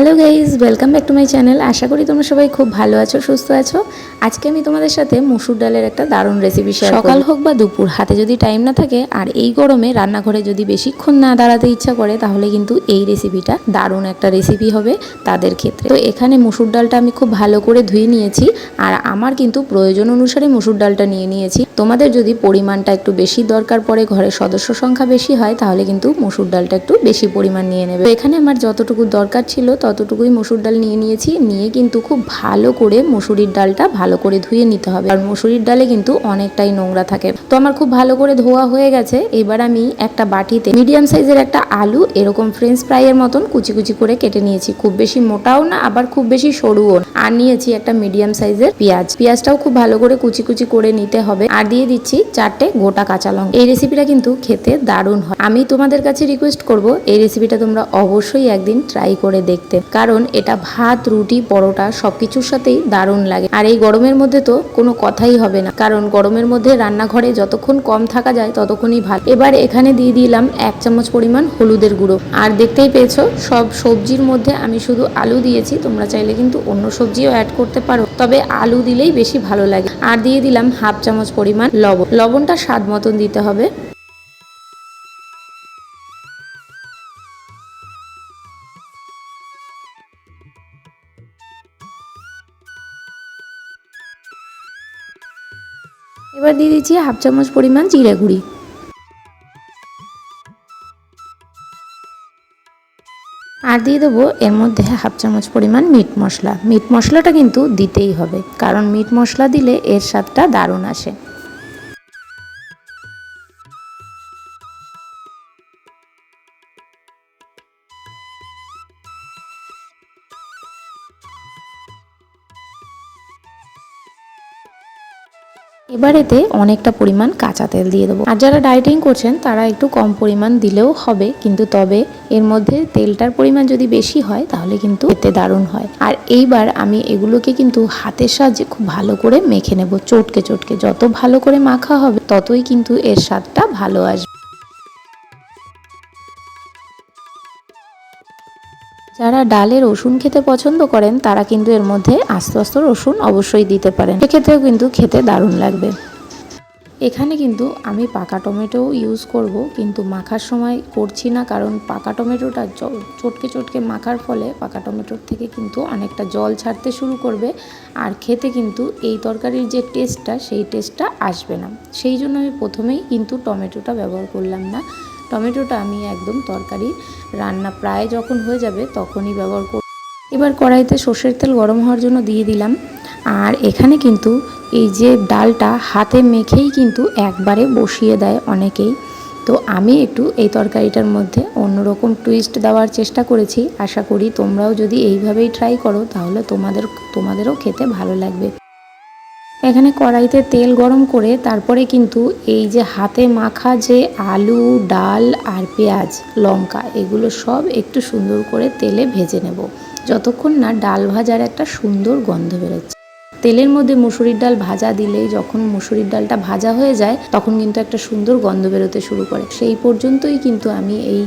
Hello guys welcome back to my channel আশা করি তোমরা সবাই খুব ভালো আছো সুস্থ আছো। আজকে আমি তোমাদের সাথে মুসুর ডালের একটা দারুণ রেসিপি শেয়ার সকাল হোক বা দুপুর হাতে যদি টাইম না থাকে আর এই গরমে রান্নাঘরে যদি বেশিক্ষণ না দাঁড়াতে ইচ্ছা করে তাহলে কিন্তু এই রেসিপিটা দারুণ একটা রেসিপি হবে তাদের ক্ষেত্রে। তো এখানে মুসুর ডালটা আমি খুব ভালো করে ধুয়ে নিয়েছি আর আমার কিন্তু প্রয়োজন অনুসারে মুসুর ডালটা নিয়ে নিয়েছি। তোমাদের যদি পরিমাণটা একটু বেশি দরকার পড়ে ঘরের সদস্য সংখ্যা বেশি হয় তাহলে কিন্তু মুসুর ডালটা একটু বেশি পরিমাণ নিয়ে নেবে। এখানে আমার যতটুকু দরকার ছিল ততটুকুই মসুর ডাল নিয়ে নিয়েছি। নিয়ে কিন্তু খুব ভালো করে মসুরির ডালটা ভালো করে ধুয়ে নিতে হবে। আর মসুরির ডালে কিন্তু অনেকটাই নোংরা থাকে। তো আমার খুব ভালো করে ধোয়া হয়ে গেছে। এবার আমি একটা বাটিতে মিডিয়াম সাইজের একটা আলু, এরকম ফ্রেঞ্চ ফ্রাইয়ের মতন কুচি কুচি করে কেটে নিয়েছি। খুব বেশি মোটাও না, আবার খুব বেশি সরুও। আর নিয়েছি একটা মিডিয়াম সাইজের পেঁয়াজ। পেঁয়াজটাও খুব ভালো করে কুচি কুচি করে নিতে হবে। আর দিয়ে দিচ্ছি চারটে গোটা কাঁচা লঙ্কা। এই রেসিপিটা কিন্তু খেতে দারুণ হয়। আমি তোমাদের কাছে রিকোয়েস্ট করব, এই রেসিপিটা তোমরা অবশ্যই একদিন ট্রাই করে দেখতে কারণ এটা ভাত, রুটি, পরোটা সবকিছুর সাথেই দারুণ লাগে। আর এই গরমের মধ্যে তো কোনো কথাই হবে না। কারণ গরমের মধ্যে রান্নাঘরে যতক্ষণ কম থাকা যায় ততক্ষণই ভালো এবার এখানে দিয়ে দিলাম এক চামচ পরিমাণ হলুদের গুঁড়ো। আর দেখতেই পেয়েছ, সব সবজির মধ্যে আমি শুধু আলু দিয়েছি। তোমরা চাইলে কিন্তু অন্য সবজিও অ্যাড করতে পারো। তবে আলু দিলেই বেশি ভালো লাগে। আর দিয়ে দিলাম হাফ চামচ পরিমাণ লবণ। লবণটা স্বাদ মতন দিতে হবে। এবার দিয়ে দিচ্ছি হাফ চামচ পরিমাণ জিরে গুঁড়ি। আর দিয়ে দেবো এর মধ্যে হাফ চামচ পরিমাণ মিট মশলা। মিট মশলাটা কিন্তু দিতেই হবে, কারণ মিট মশলা দিলে এর স্বাদটা দারুণ আসে। এবার এতে অনেকটা পরিমাণ কাঁচা তেল দিয়ে দেবো। আর যারা ডায়েটিং করছেন, তারা একটু কম পরিমাণ দিলেও হবে, কিন্তু তবে এর মধ্যে তেলটার পরিমাণ যদি বেশি হয়, তাহলে কিন্তু এতে দারুণ হয়। আর এইবার আমি এগুলোকে কিন্তু হাতের সাহায্যে খুব ভালো করে মেখে নেব, চটকে চটকে। যত ভালো করে মাখা হবে, ততই কিন্তু এর স্বাদটা ভালো আসবে। যারা ডালে রসুন খেতে পছন্দ করেন, তারা কিন্তু এর মধ্যে আস্তে আস্তে রসুন অবশ্যই দিতে পারেন। সেক্ষেত্রেও কিন্তু খেতে দারুণ লাগবে। এখানে কিন্তু আমি পাকা টমেটো ইউজ করব, কিন্তু মাখার সময় করছি না, কারণ পাকা টমেটোটা চটকে চটকে মাখার ফলে পাকা টমেটোর থেকে কিন্তু অনেকটা জল ছাড়তে শুরু করবে, আর খেতে কিন্তু এই তরকারির যে টেস্টটা সেই টেস্টটা আসবে না। সেই জন্য আমি প্রথমেই কিন্তু টমেটোটা ব্যবহার করলাম না। টমেটোটা আমি একদম তরকারি রান্না প্রায় যখন হয়ে যাবে তখনই ব্যবহার করব এবার কড়াইতে সর্ষের তেল গরম হওয়ার জন্য দিয়ে দিলাম। আর এখানে কিন্তু এই যে ডালটা হাতে মেখেই কিন্তু একবারে বসিয়ে দেয় অনেকেই। তো আমি একটু এই তরকারিটার মধ্যে অন্যরকম টুইস্ট দেওয়ার চেষ্টা করেছি। আশা করি তোমরাও যদি এইভাবেই ট্রাই করো তাহলে তোমাদের তোমাদেরও খেতে ভালো লাগবে। এখানে কড়াইতে তেল গরম করে তারপরে কিন্তু এই যে হাতে মাখা যে আলু, ডাল আর পেঁয়াজ, লঙ্কা, এগুলো সব একটু সুন্দর করে তেলে ভেজে নেব। যতক্ষণ না ডাল ভাজার একটা সুন্দর গন্ধ বেরোচ্ছে। তেলের মধ্যে মুসুরির ডাল ভাজা দিলেই যখন মুসুরির ডালটা ভাজা হয়ে যায়, তখন কিন্তু একটা সুন্দর গন্ধ বেরোতে শুরু করে। সেই পর্যন্তই কিন্তু আমি এই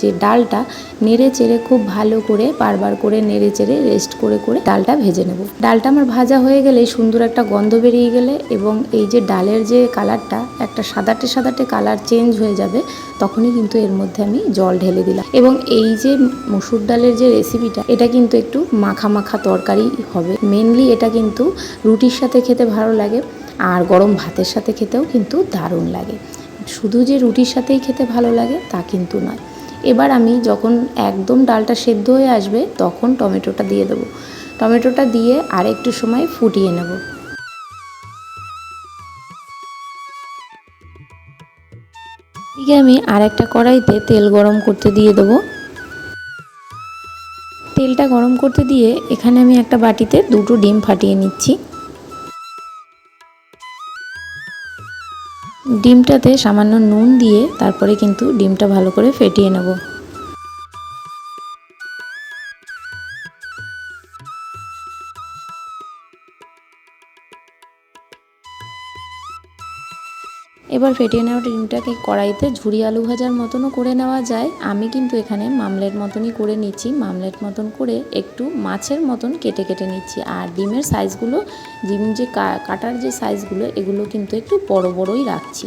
যে ডালটা নেড়ে চেড়ে খুব ভালো করে বারবার করে নেড়ে চেড়ে রেস্ট করে করে ডালটা ভেজে নেব। ডালটা আমার ভাজা হয়ে গেলে সুন্দর একটা গন্ধ বেরিয়ে গেলে এবং এই যে ডালের যে কালারটা একটা সাদাটে সাদাটে কালার চেঞ্জ হয়ে যাবে, তখনই কিন্তু এর মধ্যে আমি জল ঢেলে দিলাম। এবং এই যে মসুর ডালের যে রেসিপিটা এটা কিন্তু একটু মাখা মাখা তরকারি হবে। মেনলি এটা কিন্তু রুটির সাথে খেতে ভালো লাগে, আর গরম ভাতের সাথে খেতেও কিন্তু দারুণ লাগে। শুধু যে রুটির সাথেই খেতে ভালো লাগে, তা কিন্তু নয়। এবার আমি যখন একদম ডালটা সেদ্ধ হয়ে আসবে, তখন টমেটোটা দিয়ে দেবো। টমেটোটা দিয়ে আর একটু সময় ফুটিয়ে নেব। এদিকে আমি আর একটা কড়াইতে তেল গরম করতে দিয়ে দেবো। তেলটা গরম করতে দিয়ে এখানে আমি একটা বাটিতে দুটো ডিম ফাটিয়ে নিচ্ছি। ডিমটাতে সামান্য নুন দিয়ে তারপরে কিন্তু ডিমটা ভালো করে ফেটিয়ে নেব। এবার ফেটিয়ে নেওয়া ডিমটাকে কড়াইতে ঝুরি আলু ভাজার মতনও করে নেওয়া যায়। আমি কিন্তু এখানে মামলেট মতনই করে নিচ্ছি। মামলেট মতন করে একটু মাছের মতন কেটে কেটে নিচ্ছি। আর ডিমের সাইজগুলো, ডিম যে কাটার যে সাইজগুলো, এগুলো কিন্তু একটু বড় বড়ই রাখছি।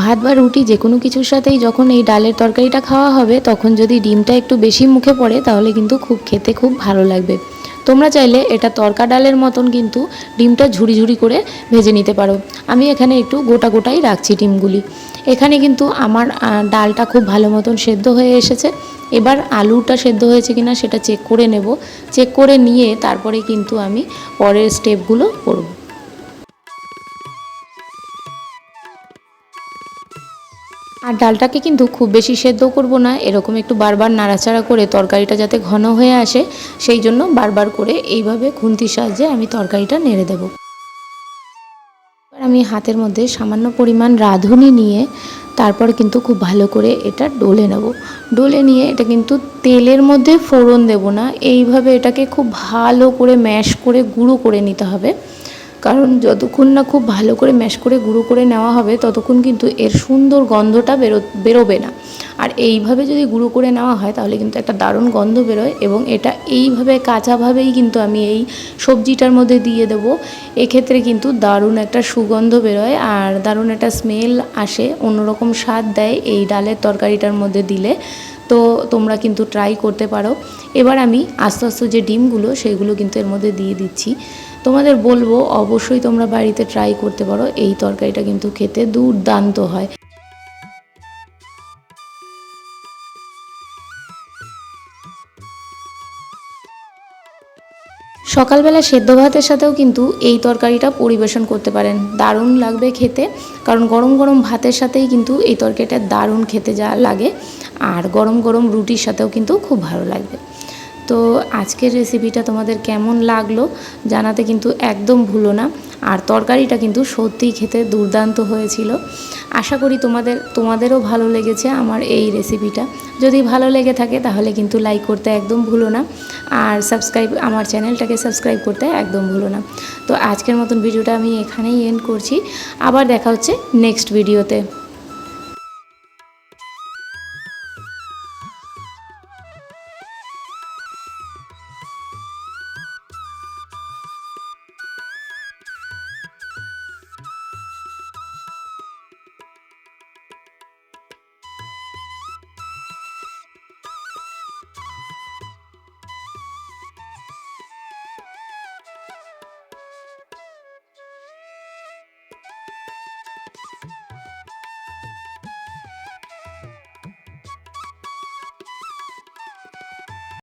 ভাত বা রুটি যে কোনো কিছুর সাথেই যখন এই ডালের তরকারিটা খাওয়া হবে, তখন যদি ডিমটা একটু বেশি মুখে পড়ে, তাহলে কিন্তু খুব খেতে খুব ভালো লাগবে। তোমরা চাইলে এটা তরকা ডালের মতন কিন্তু ডিমটা ঝুড়ি ঝুড়ি করে ভেজে নিতে পারো। আমি এখানে একটু গোটা গোটাই রাখছি ডিমগুলি। এখানে কিন্তু আমার ডালটা খুব ভালো মতন সেদ্ধ হয়ে এসেছে। এবার আলুটা সেদ্ধ হয়েছে কিনা সেটা চেক করে নেব। চেক করে নিয়ে তারপরে কিন্তু আমি পরের স্টেপগুলো করব। আর ডালটাকে কিন্তু খুব বেশি সেদ্ধ করব না, এরকম একটু বারবার নাড়াচাড়া করে তরকারিটা যাতে ঘন হয়ে আসে, সেই জন্য বারবার করে এইভাবে খুন্তির সাহায্যে আমি তরকারিটা নেড়ে দেব। এবার আমি হাতের মধ্যে সামান্য পরিমাণ রাঁধুনি নিয়ে তারপর কিন্তু খুব ভালো করে এটা ডলে নেব। ডলে নিয়ে এটা কিন্তু তেলের মধ্যে ফোড়ন দেব না, এইভাবে এটাকে খুব ভালো করে ম্যাশ করে গুঁড়ো করে নিতে হবে। কারণ যতক্ষণ না খুব ভালো করে ম্যাশ করে গুঁড়ো করে নেওয়া হবে, ততক্ষণ কিন্তু এর সুন্দর গন্ধটা বেরো, বেরোবে না। আর এইভাবে যদি গুঁড়ো করে নেওয়া হয়, তাহলে কিন্তু একটা দারুণ গন্ধ বেরোয় এবং এটা এইভাবে কাঁচাভাবেই কিন্তু আমি এই সবজিটার মধ্যে দিয়ে দেবো। এক্ষেত্রে কিন্তু দারুণ একটা সুগন্ধ বেরোয় আর দারুণ একটা স্মেল আসে, অন্যরকম স্বাদ দেয় এই ডালের তরকারিটার মধ্যে দিলে। তো তোমরা কিন্তু ট্রাই করতে পারো। এবার আমি আস্তে আস্তে যে ডিমগুলো, সেগুলো কিন্তু এর মধ্যে দিয়ে দিচ্ছি। তোমাদের বলব, অবশ্যই তোমরা বাড়িতে ট্রাই করতে পারো। এই তরকারিটা কিন্তু খেতে দুর্দান্ত হয়। সকালবেলা সেদ্ধ ভাতের সাথেও কিন্তু এই তরকারিটা পরিবেশন করতে পারেন। দারুণ লাগবে খেতে, কারণ গরম গরম ভাতের সাথেই কিন্তু এই তরকারিটা দারুণ খেতে যা লাগে, আর গরম গরম রুটির সাথেও কিন্তু খুব ভালো লাগবে। তো আজকের রেসিপিটা তোমাদের কেমন লাগল জানাতে কিন্তু একদম ভুলো না। আর তরকারিটা কিন্তু সত্যিই খেতে দুর্দান্ত হয়েছিল। আশা করি তোমাদের, তোমাদেরও ভালো লেগেছে আমার এই রেসিপিটা যদি ভালো লেগে থাকে তাহলে কিন্তু লাইক করতে একদম ভুলো না। আর সাবস্ক্রাইব আমার চ্যানেলটাকে সাবস্ক্রাইব করতে একদম ভুলো না। তো আজকের মতন ভিডিওটা আমি এখানেই এন্ড করছি। আবার দেখা হচ্ছে নেক্সট ভিডিওতে